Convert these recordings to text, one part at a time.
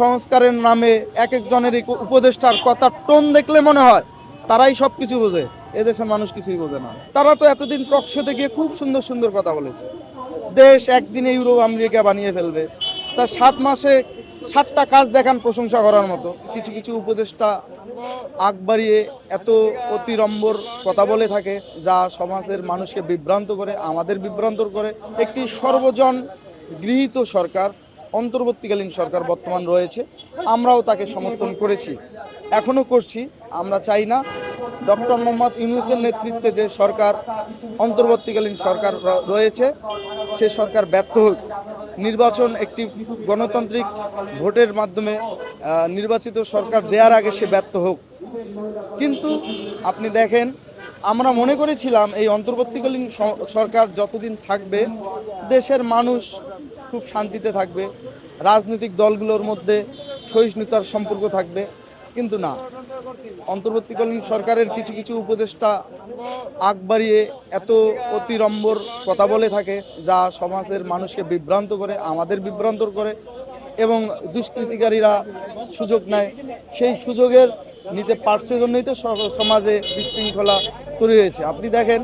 সংস্কারের নামে এক একজনের উপদেষ্টার কথা টোন দেখলে মনে হয় তারাই সব কিছু বোঝে। এদেশের মানুষ কিছুই বোঝে না। তারা তো এতদিন টকশোতে গিয়ে খুব সুন্দর সুন্দর কথা বলেছে। দেশ একদিনে ইউরোপ, আমেরিকা বানিয়ে ফেলবে। তা সাত মাসে সাতটা কাজ দেখান প্রশংসা করার মতো। কিছু কিছু উপদেষ্টা আগ বাড়িয়ে এত অতিরম্বর কথা বলে থাকে, যা সমাজের মানুষকে বিভ্রান্ত করে, আমাদের বিভ্রান্ত করে। একটি সর্বজন গৃহীত সরকার অন্তর্বর্তীকালীন সরকার বর্তমান রয়েছে, আমরাও তাকে সমর্থন করেছি। এখনও করছি, আমরা চাই না ডক্টর মোহাম্মদ ইউনুসের নেতৃত্বে যে সরকার, অন্তর্বর্তীকালীন সরকার রয়েছে, সে সরকার ব্যর্থ হোক। নির্বাচন একটি গণতান্ত্রিক ভোটের মাধ্যমে নির্বাচিত সরকার দেওয়ার আগে সে ব্যর্থ হোক। কিন্তু আপনি দেখেন, আমরা মনে করেছিলাম এই অন্তর্বর্তীকালীন সরকার যতদিন থাকবে, দেশের মানুষ খুব শান্তিতে থাকবে। রাজনৈতিক দলগুলোর মধ্যে সহিষ্ণুতার সম্পর্ক থাকবে। কিন্তু না, অন্তর্বর্তীকালীন সরকারের কিছু কিছু উপদেষ্টা আগ বাড়িয়ে এত অতিরম্বর কথা বলে থাকে, যা সমাজের মানুষকে বিভ্রান্ত করে, আমাদের বিভ্রান্ত করে এবং দুষ্কৃতিকারীরা সুযোগ নেয়। সেই সুযোগের নিতে পারছে জন্যই তো সমাজে বিশৃঙ্খলা তৈরি হয়েছে। আপনি দেখেন,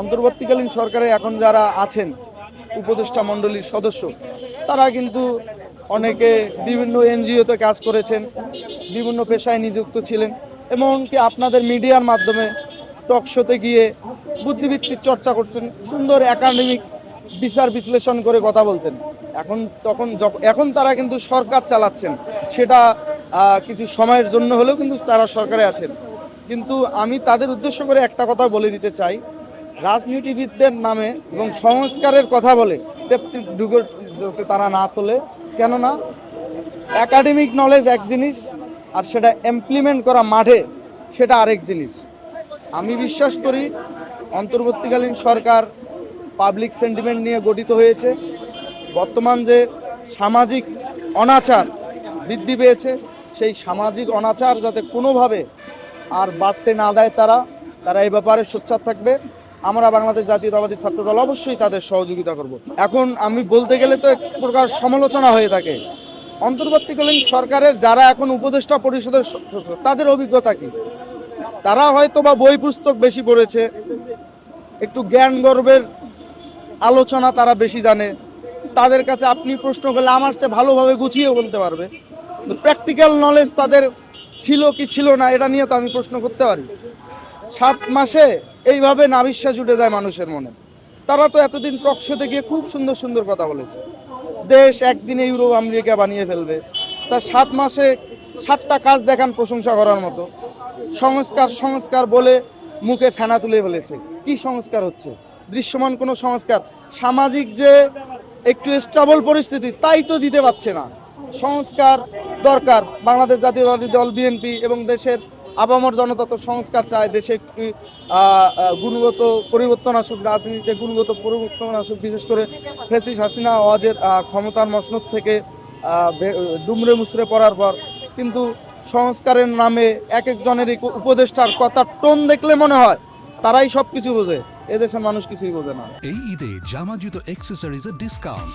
অন্তর্বর্তীকালীন সরকারে এখন যারা আছেন, উপদেষ্টা মণ্ডলীর সদস্য তারা কিন্তু অনেকে বিভিন্ন এনজিওতে কাজ করেছেন, বিভিন্ন পেশায় নিযুক্ত ছিলেন এমনকি আপনাদের মিডিয়ার মাধ্যমে টক শোতে গিয়ে বুদ্ধিভিত্তিক চর্চা করছেন, সুন্দর একাডেমিক বিচার বিশ্লেষণ করে কথা বলতেন। এখন তখন এখন তারা কিন্তু সরকার চালাচ্ছেন, সেটা কিছু সময়ের জন্য হলেও কিন্তু তারা সরকারে আছেন। কিন্তু আমি তাদের উদ্দেশ্য করে একটা কথা বলে দিতে চাই, রাজনীতিবিদদের নামে এবং সংস্কারের কথা বলে যাতে তারা না তোলে। কেননা একাডেমিক নলেজ এক জিনিস, আর সেটা ইমপ্লিমেন্ট করা মাঠে সেটা আরেক জিনিস। আমি বিশ্বাস করি অন্তর্বর্তীকালীন সরকার পাবলিক সেন্টিমেন্ট নিয়ে গঠিত হয়েছে। বর্তমান যে সামাজিক অনাচার বৃদ্ধি পেয়েছে, সেই সামাজিক অনাচার যাতে কোনোভাবে আর বাড়তে না দেয় তারা তারা এই ব্যাপারে সোচ্চার থাকবে। আমরা বাংলাদেশ জাতীয়তাবাদী ছাত্র দল অবশ্যই তাদের সহযোগিতা করব। এখন আমি বলতে গেলে তো এক প্রকার সমালোচনা হয়ে থাকে। অন্তর্বর্তীকালীন সরকারের যারা এখন উপদেষ্টা পরিষদের তাদের অভিজ্ঞতা কি? তারা হয়তো বা বই পুস্তক বেশি পড়েছে, একটু জ্ঞান গর্বের আলোচনা তারা বেশি জানে। তাদের কাছে আপনি প্রশ্ন করলে আমার সে ভালোভাবে গুছিয়ে বলতে পারবে। প্র্যাকটিক্যাল নলেজ তাদের ছিল কি ছিল না, এটা নিয়ে তো আমি প্রশ্ন করতে পারি। সাত মাসে এইভাবে নাবিশ্বাস উঠে যায় মানুষের মনে। তারা তো এতদিন টকশোতে গিয়ে খুব সুন্দর সুন্দর কথা বলেছে। দেশ একদিনে ইউরোপ, আমেরিকা বানিয়ে ফেলবে। তা সাত মাসে সাতটা কাজ দেখান প্রশংসা করার মতো। সংস্কার সংস্কার বলে মুখে ফেনা তুলে ফেলেছে। কি সংস্কার হচ্ছে? দৃশ্যমান কোনো সংস্কার? সামাজিক যে একটু স্টেবল পরিস্থিতি, তাই তো দিতে পারছে না। সংস্কার দরকার। বাংলাদেশ জাতীয়তাবাদী দল, বিএনপি এবং দেশের আপামর জনতা তো সংস্কার চায় দেশে একটি গুণগত পরিবর্তন আসুক রাজনীতিতে গুণগত পরিবর্তন আসুক বিশেষ করে ফেসিস হাসিনা ওয়াজেদ আহ, ক্ষমতার মসনদ থেকে দুমড়ে মুচড়ে পড়ার পর। কিন্তু সংস্কারের নামে এক একজনের উপদেষ্টার কথা টোন দেখলে মনে হয় তারাই সব কিছু বোঝে এদেশের মানুষ কিছুই বোঝে না। এই ঈদে জামা জুতো অ্যাক্সেসরিজের ডিসকাউন্ট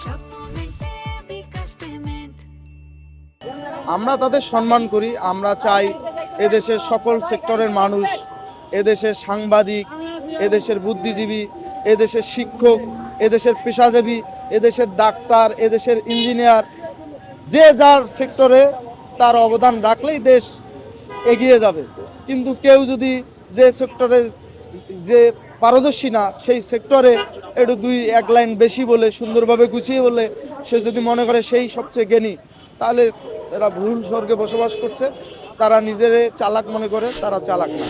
আমরা তাদের সম্মান করি আমরা চাই এদেশের সকল সেক্টরের মানুষ, এদেশের সাংবাদিক, এদেশের বুদ্ধিজীবী, এদেশের শিক্ষক, এদেশের পেশাজীবী, এদেশের ডাক্তার, এদেশের ইঞ্জিনিয়ার, যে যার সেক্টরে তার অবদান রাখলেই দেশ এগিয়ে যাবে। কিন্তু কেউ যদি যে সেক্টরে যে পারদর্শী না, সেই সেক্টরে একটু দুই এক লাইন বেশি বলে, সুন্দরভাবে গুছিয়ে বলে, সে যদি মনে করে সেই সবচেয়ে জ্ঞানী, তাহলে এরা ভুল স্বর্গে বসবাস করছে। তারা নিজের চালাক মনে করে তারা চালাক না।